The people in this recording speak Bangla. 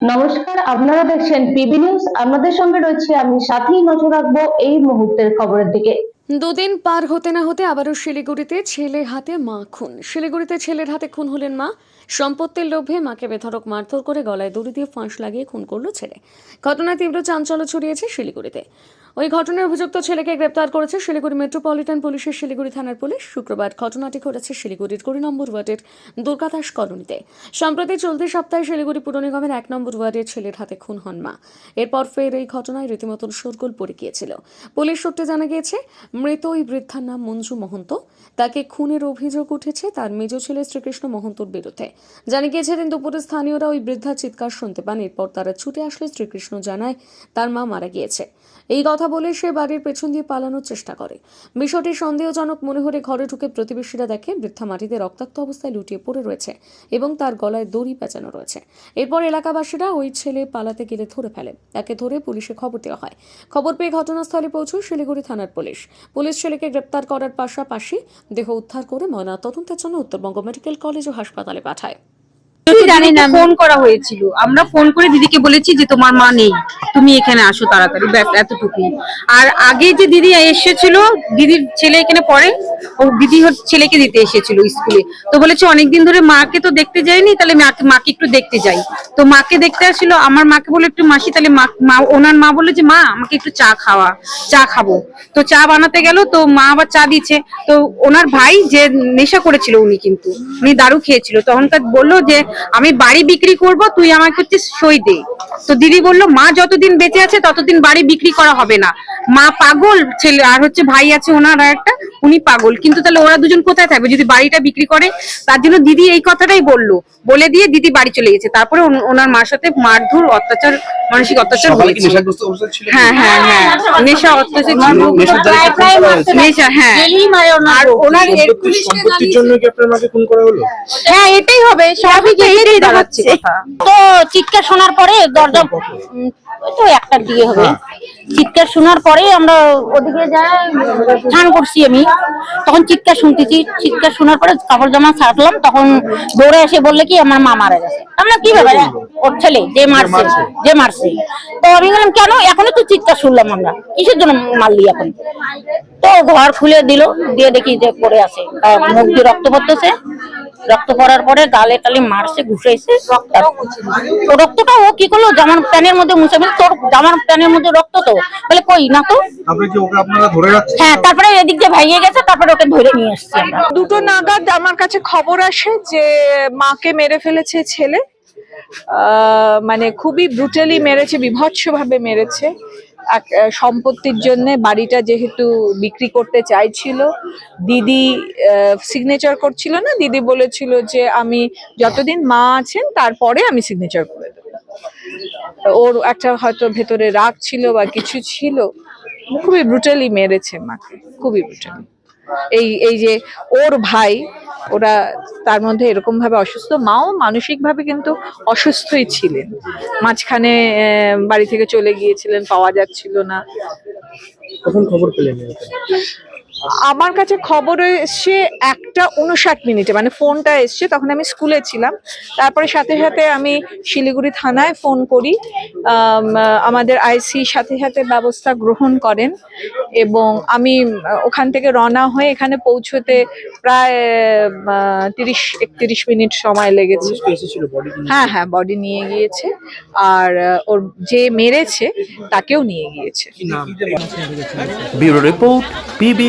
নমস্কার, আপনারা দেখছেন পিবি নিউজ। আপনাদের সঙ্গে রয়েছে আমি সাথেই নজর রাখব এই মুহূর্তের খবরের দিকে। দুদিন পার হতে না হতে আবারও শিলিগুড়িতে ছেলে হাতে মা খুন। শিলিগুড়িতে ছেলের হাতে খুন হলেন মা। সম্পত্তির লোভে মাকে বেধরক মারধর করে গলায় দড়ি দিয়ে ফাঁস লাগিয়ে খুন করল ছেলে। ঘটনায় তীব্র চাঞ্চল্য ছড়িয়েছে শিলিগুড়িতে। ওই ঘটনায় অভিযুক্ত ছেলেকে গ্রেপ্তার করেছে শিলিগুড়ি মেট্রোপলিটন পুলিশের শিলিগুড়ি থানার পুলিশ। শুক্রবার ঘটনাটি ঘটেছে শিলিগুড়ির কুড়ি নম্বর ওয়ার্ডের দুর্গাদাস কলোনিতে। সম্প্রতি চলতি সপ্তাহে শিলিগুড়ি পুর নিগমের এক নম্বর ওয়ার্ডের ছেলের হাতে খুন হন মা। এরপর ফের এই ঘটনায় রীতিমতন শোরগোল পড়ে গিয়েছিল। পুলিশ সূত্রে জানা গিয়েছে, মৃত ওই বৃদ্ধার নাম মঞ্জু মহন্ত। তাকে খুনের অভিযোগ উঠেছে তার মেজ ছেলে শ্রীকৃষ্ণ মহন্তর বিরুদ্ধে। জানা গিয়েছে দিন দুপুরে স্থানীয়রা ওই বৃদ্ধার চিৎকার শুনতে পান। এরপর তারা ছুটে আসলে শ্রীকৃষ্ণ জানায় তার মা মারা গিয়েছে। এই কথা বলে সে বাড়ির পেছন দিয়ে পালানোর চেষ্টা করে। বিষয়টি সন্দেহজনক মনে হলে ঘরে ঢুকে প্রতিবেশীরা দেখে, বৃদ্ধা মাটিতে রক্তাক্ত অবস্থায় লুটিয়ে পড়ে রয়েছে এবং তার গলায় দড়ি পেঁচানো রয়েছে। এরপর এলাকাবাসীরা ওই ছেলে পালাতে গেলে ধরে ফেলে। তাকে ধরে পুলিশে খবর দেওয়া হয়। খবর পেয়ে ঘটনাস্থলে পৌঁছয় শিলিগুড়ি থানার পুলিশ। পুলিশ ছেলেকে গ্রেপ্তার করার পাশাপাশি দেহ উদ্ধার করে ময়না তদন্তের জন্য উত্তরবঙ্গ মেডিকেল কলেজ ও হাসপাতালে পাঠায়। জানি না ফোন করা হয়েছিল। আমরা ফোন করে দিদিকে বলেছি যে তোমার মা নেই। তুমি এখানে আসো তাড়াতাড়ি ব্যাস এতটুকু আর আগে যে দিদি এসেছিল দিদির ছেলে এখানে পড়ে ও দিদি ওর ছেলেকে দিতে এসেছিল স্কুলে। তো বলেছে অনেকদিন ধরে মাকে তো দেখতে যায়নি, তাহলে মাকে একটু দেখতে যাই। তো মাকে দেখতে আসছিল আমার মাকে বলে একটু মাসি, তাহলে মা ওনার মা বলল যে, মা, আমাকে একটু চা খাওয়া, চা খাব। তো চা বানাতে গেল, তো মা আবার চা দিচ্ছে তো ওনার ভাই যে নেশা করেছিল উনি কিন্তু, উনি দারু খেয়েছিল। তখনকার বলল যে, আমি বাড়ি বিক্রি করব, তুই আমাকে হচ্ছে সই দে। তো দিদি বলল, মা যতদিন বেঁচে আছে, ততদিন বাড়ি বিক্রি করা হবে না। মা পাগল ছেলে আর হচ্ছে ভাই আছে ওনার আর একটা উনি পাগল। কিন্তু তাহলে ওরা দুজন কোথায় থাকবে? যদি বাড়িটা বিক্রি করে তার জন্য দিদি এই কথাটাই বলল। বলে দিয়ে দিদি বাড়ি চলে গেছে। তারপরে ওনার মার সাথে মারধর অত্যাচার মানসিক অত্যাচার হয়েছে। হ্যাঁ হ্যাঁ হ্যাঁ। নেশা অত্যাচার নেশা হ্যাঁ। আর ওনার সম্পত্তির সম্পত্তির জন্য কি আপনার মাকে খুন করা হলো? হ্যাঁ এটাই হবে। স্বাভাবিক এটাই তো চিৎকার শোনার পরে দরজা তো একটার দিকে হবে। চিৎকার শোনার পরে আমরা ওদিকে যাই স্নান করছি আমি। তখন চিৎকার শুনতেছি। চিৎকার শোনার পরে কাপড় জামা ছাড়লাম। তখন দৌড়ে এসে বললে কি আমার মা মারা গেছে। আমরা কি ব্যাপার? ওর ছেলে যে মারছে যে মারছে। তো আমি বললাম কেন? এখনই তো চিৎকার শুনলাম আমরা। কিসের জন্য মারলি এখন? তো ঘর খুলে দিল। দিয়ে দেখি যে পড়ে আছে। মুখ দিয়ে রক্ত পড়তেছে। রক্ত পড়ার পরে গালে টালে মারছে ঘুষাইছে তো রক্তটা ও কি করল? জামার প্যানের মধ্যে মুছে ফেলছে, তোর জামার প্যানের মধ্যে রক্ত তো। বলে কই না তো? তারপরে কি ওকে আপনারা ধরে রাখছেন? হ্যাঁ তারপরে এদিক দিয়ে ভেঙে গেছে তারপরে ওকে ধরে নিয়ে এসছি আমরা। দুটো নাগাদ আমার কাছে খবর আসে যে মাকে মেরে ফেলেছে ছেলে। আহ, মানে খুবই ব্রুটালি মেরেছে বিভৎসভাবে মেরেছে। সম্পত্তির জন্য বাড়িটা যেহেতু বিক্রি করতে চাইছিল, দিদি সিগনেচার করছিল না? দিদি বলেছিল যে আমি যতদিন মা আছেন, তারপরে আমি সিগনেচার করে দেবো। ওর একটা হয়তো ভেতরে রাগ ছিল বা কিছু ছিল। খুবই ব্রুটালি মেরেছে মাকে, খুবই ব্রুটালি এই এই যে ওর ভাই ওরা তার মধ্যে এরকম ভাবে অসুস্থ, মাও মানসিকভাবে কিন্তু অসুস্থই ছিলেন। মাঝখানে বাড়ি থেকে চলে গিয়েছিলেন, পাওয়া যাচ্ছিল না। খবর পেলেন আমার কাছে খবর এসছে একটা উনষাট মিনিটে মানে ফোনটা এসছে তখন আমি স্কুলে ছিলাম। তারপরে সাথে সাথে আমি শিলিগুড়ি থানায় ফোন করি। আমাদের আইসি সাথে সাথে ব্যবস্থা গ্রহণ করেন এবং আমি ওখান থেকে রওনা হয়ে এখানে পৌঁছতে প্রায় তিরিশ একত্রিশ মিনিট সময় লেগেছে। হ্যাঁ হ্যাঁ বডি নিয়ে গিয়েছে। আর ওর যে মেরেছে তাকেও নিয়ে গিয়েছে। Bureau report PB